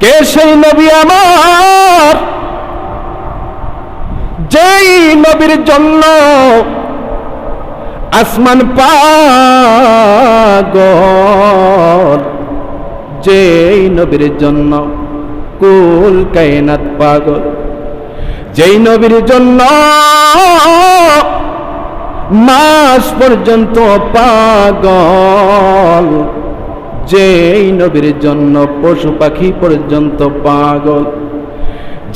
কে সেই নবী আমার? যেই নবীর জন্য আসমান পাগল, যেই নবীর জন্য কুল কায়নাত পাগল, যেই নবীর জন্য মাস পর্যন্ত পাগল। যেই নবীর জন্য পশু পাখি পর্যন্ত পাগল,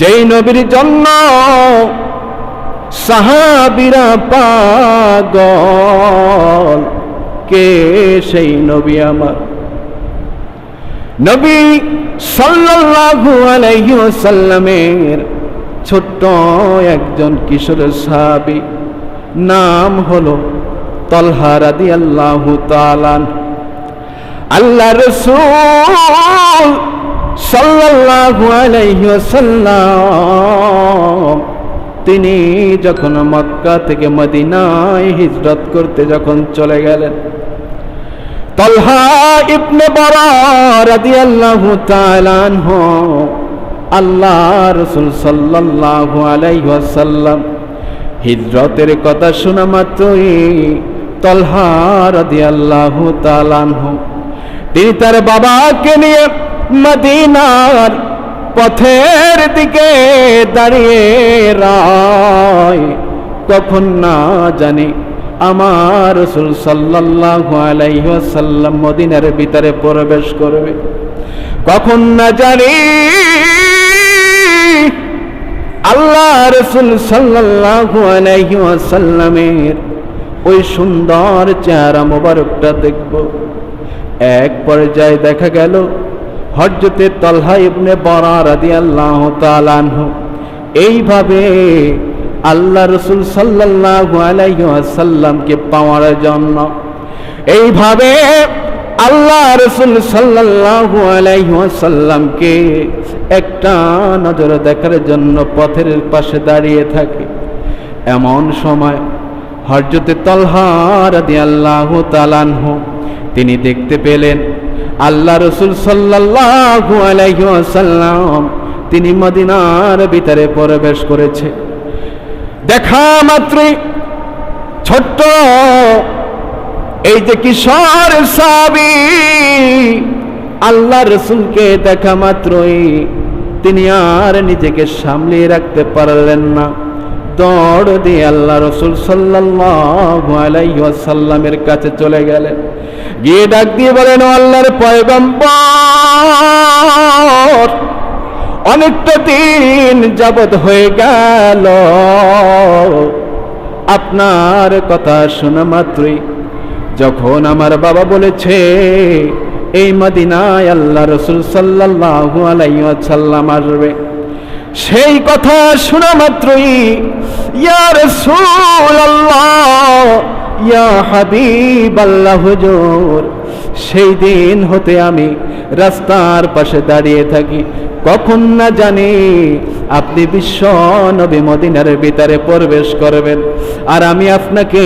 যেই নবীর জন্য সাহাবিরা পাগল, কে সেই নবী আমার? নবী সাল্লাল্লাহু আলাইহি ওয়াসাল্লামের ছোট্ট একজন কিশোরের সাহাবী, নাম হলো তলহা রাদিয়াল্লাহু তাআলা আল্লাহ রসুল সাল্লাল্লাহু আলাইহি ওয়াসাল্লাম, তিনি যখন মক্কা থেকে মদিনায় হিজরত করতে যখন চলে গেলেন, তলহা ইবনে বরা রাদিয়াল্লাহু তাআলা আনহু আল্লাহ রসুল সাল্লাল্লাহু আলাইহি ওয়াসাল্লাম হিজরতের কথা শোনা মাত্রই তলহা রাদিয়াল্লাহু তাআলা আনহু তিনি তার বাবাকে নিয়ে মদিনার পথের দিকে দাঁড়িয়ে রায়। কখন না জানি আমার রসুল সাল্লাল্লাহু আলাইহি ওয়াসাল্লাম মদিনার ভিতরে প্রবেশ করবে। কখন না জানি আল্লাহ রসুল সাল্লাল্লাহু আলাইহি ওয়াসাল্লামের ওই সুন্দর চেহারা মোবারকটা দেখব। এক পর্যায়ে দেখা গেল হজরতে তলহা ইবনে বরা রাদিয়াল্লাহু তাআলা আনহু। এইভাবে আল্লাহ রসুল সাল্লাল্লাহু আলাইহি ওয়াসাল্লামকে পাওয়ার জন্য এইভাবে আল্লাহ রসুল সাল্লাল্লাহু আলাইহি ওয়াসাল্লামকে একটা নজর দেখার জন্য পথের পাশে দাঁড়িয়ে থাকে। এমন সময় হরজতে তলহা রাদিয়াল্লাহু তাআলা আনহু তিনি দেখতে পেলেন আল্লাহ রসুল ওয়াসাল্লাম তিনি মদিনার ভিতরে প্রবেশ করেছে। দেখা মাত্রই ছোট্ট এই যে কিশোর সাবি আল্লাহ রসুলকে দেখা মাত্রই তিনি আর নিজেকে সামলিয়ে রাখতে পারলেন না। দৌড় দিয়ে আল্লাহ রসুল সাল্লাল্লাহু আলাইহি কাছে চলে গেলেন। গিয়ে ডাক দিয়ে বলেন, "ও আল্লাহর পয়গম্বর, অনেকটা দিন যাবৎ হয়ে গেল। আপনার কথা শোনা মাত্রই যখন আমার বাবা বলেছে, এই মদিনায় আল্লাহ রসুল সাল্লাল্লাহু আলাইহি ওয়াসাল্লাম আসবে। সেই কথা শোনা মাত্রই, ইয়া রাসূলুল্লাহ, ইয়া হাবিব আল্লাহ হুজুর, সেই দিন হতে আমি রাস্তার পাশে দাঁড়িয়ে থাকি। কখন না জানি আপনি বিশ্ব নবী মদিনার ভিতরে প্রবেশ করবেন। আর আমি আপনাকে,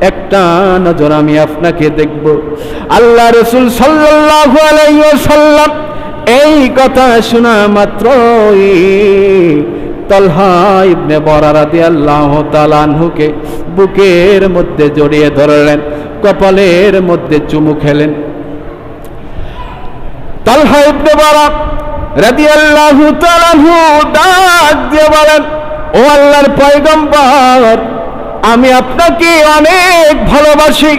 একটা নজর আমি আপনাকে দেখব। আল্লাহ রসুল সাল্লাল্লাহু আলাইহি ওয়াসাল্লাম এই কথা শোনা মাত্রই তলহা ইবনে বরা রাদিয়াল্লাহু তাআলা আনহুকে বুকের মধ্যে জড়িয়ে ধরলেন, কপালের মধ্যে চুমু খেলেন। তালহা ইবনে বরা রাদিয়াল্লাহু তাআলা আনহু ডাক দিয়ে বলেন, ও আল্লাহর পয়গম্বর, আমি আপনাকে অনেক ভালোবাসি।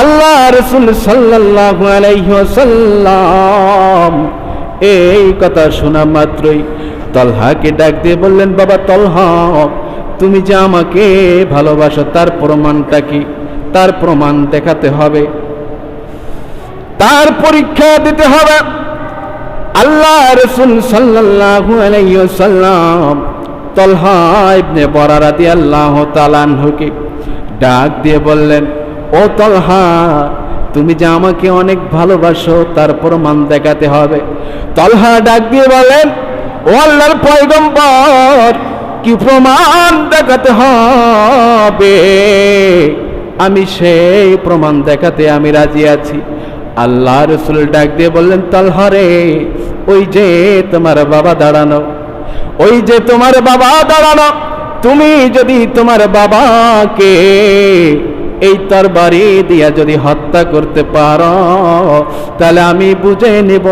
আল্লাহ রসুল সাল্লাল্লাহু আলাইহি ওয়াসাল্লাম এই কথা শোনা মাত্রই তলহাকে ডাক দিয়ে বললেন, বাবা তলহা, তুমি যে আমাকে ভালোবাসো, তার প্রমাণটা কি? তার প্রমাণ দেখাতে হবে। তার পরীক্ষা দিতে হবে। আল্লাহ রসুল সাল্লাল্লাহু আলাইহি ওয়াসাল্লাম তলহা ইবনে বরা রাদিয়াল্লাহু তাআলা আনহুকে ডাক দিয়ে বললেন, ও তলহা তুমি যে আমাকে অনেক ভালোবাসো, তার প্রমাণ দেখাতে হবে। তলহা ডাক দিয়ে বলেন, ও আল্লাহর পয়গম্বর, কি প্রমাণ দেখাতে হবে? আমি সেই প্রমাণ দেখাতে আমি রাজি আছি। আল্লাহ রসুল ডাক দিয়ে বললেন তালহারে ওই যে তোমার বাবা দাঁড়ানো, ওই যে তোমার বাবা দাঁড়ানো, তুমি যদি তোমার বাবাকে এই তরবারি দিয়া যদি হত্যা করতে পারো, তাহলে আমি বুঝে নেব,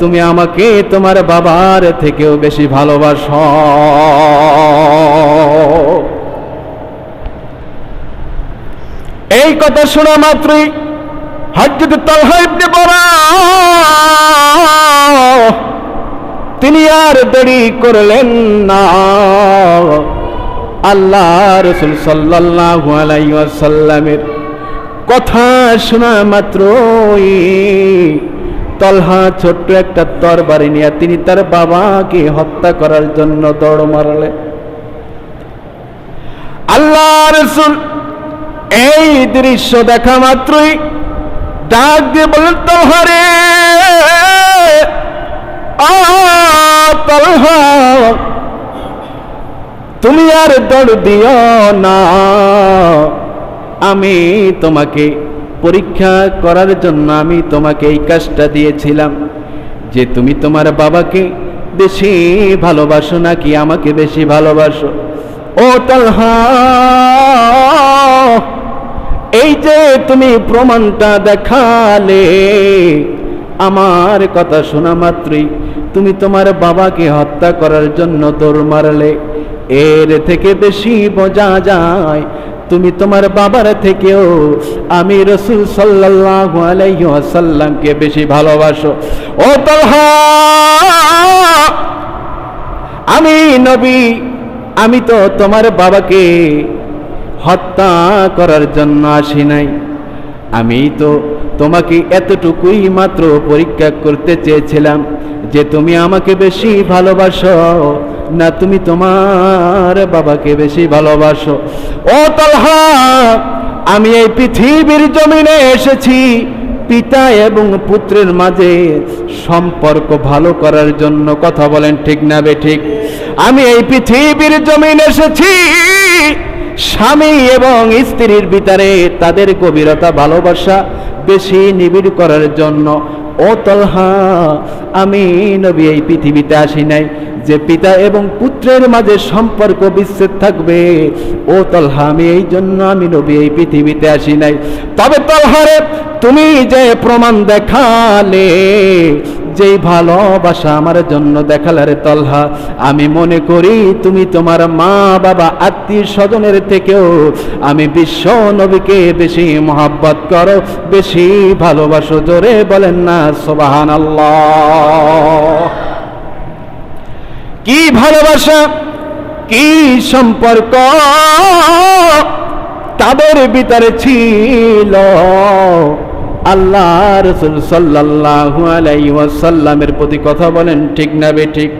তুমি আমাকে তোমার বাবার থেকেও বেশি ভালোবাস। এই কথা শোনা মাত্রই তিনি আর দেরি করলেন না। আল্লাহ রসুল সাল্লাল্লাহু আলাইহি ওয়াসাল্লামের কথা শোনা মাত্রই তলহা ছোট্ট একটা তরবারি নিয়ে তিনি তার বাবাকে হত্যা করার জন্য দৌড় মারলেন। আল্লাহ রসুল এই দৃশ্য দেখা মাত্রই ডাক দিয়ে বললেন তলহারে তলহা তুমি আর দৌড় দিও না। আমি তোমাকে পরীক্ষা করার জন্য আমি তোমাকে এই কাজটা দিয়েছিলাম। যে তুমি তোমার বাবাকে বেশি ভালোবাসো নাকি আমাকে বেশি ভালোবাসো? ও তালহা, এই যে তুমি প্রমাণটা দেখালে, আমার কথা শোনা মাত্রই তুমি তোমার বাবাকে হত্যা করার জন্য দৌড় মারলে। এর থেকে বেশি বোঝা যায়। তুমি তোমার বাবার থেকেও আমি রসুল সাল্লাল্লাহু আলাইহি ওয়াসাল্লামকে বেশি ভালোবাসো। ও আমি নবী, আমি তো তোমার বাবাকে হত্যা করার জন্য আসি নাই। আমি তো তোমাকে এতটুকুই মাত্র পরীক্ষা করতে চেয়েছিলাম যে তুমি আমাকে বেশি ভালোবাসো। না, তুমি তোমার বাবাকে বেশি ভালোবাসো। ও তলহা, আমি এই পৃথিবীর জমিনে এসেছি, পিতা এবং পুত্রের মাঝে সম্পর্ক ভালো করার জন্য কথা বলেন, ঠিক না বে ঠিক? আমি এই পৃথিবীর জমিন এসেছি, স্বামী এবং স্ত্রীর ভিতরে তাদের গভীরতা, ভালোবাসা বেশি নিবিড় করার জন্য ও তলহা, আমি নবী, এই পৃথিবীতে আসি নাই। যে পিতা এবং পুত্রের মাঝে সম্পর্ক বিচ্ছেদ থাকবে, ও তলহা, আমি এই জন্য আমি নবী, এই পৃথিবীতে আসি নাই। তবে তলহারে, তুমি যে প্রমাণ দেখালে যেই ভালোবাসা আমার জন্য দেখালারে তলহা, আমি মনে করি তুমি তোমার মা, বাবা, আত্মীয় স্বজনের থেকেও আমি বিশ্ব নবীকে বেশি মহাব্বত করো, বেশি ভালোবাসো জোরে বলেন না সোবাহান কি ভালোবাসা, কি সম্পর্ক তাদের ভিতরে ছিল? আল্লাহ রসুল সাল্লাহ আলাই ওয়াসাল্লামের প্রতি কথা বলেন ঠিক না বে ঠিক?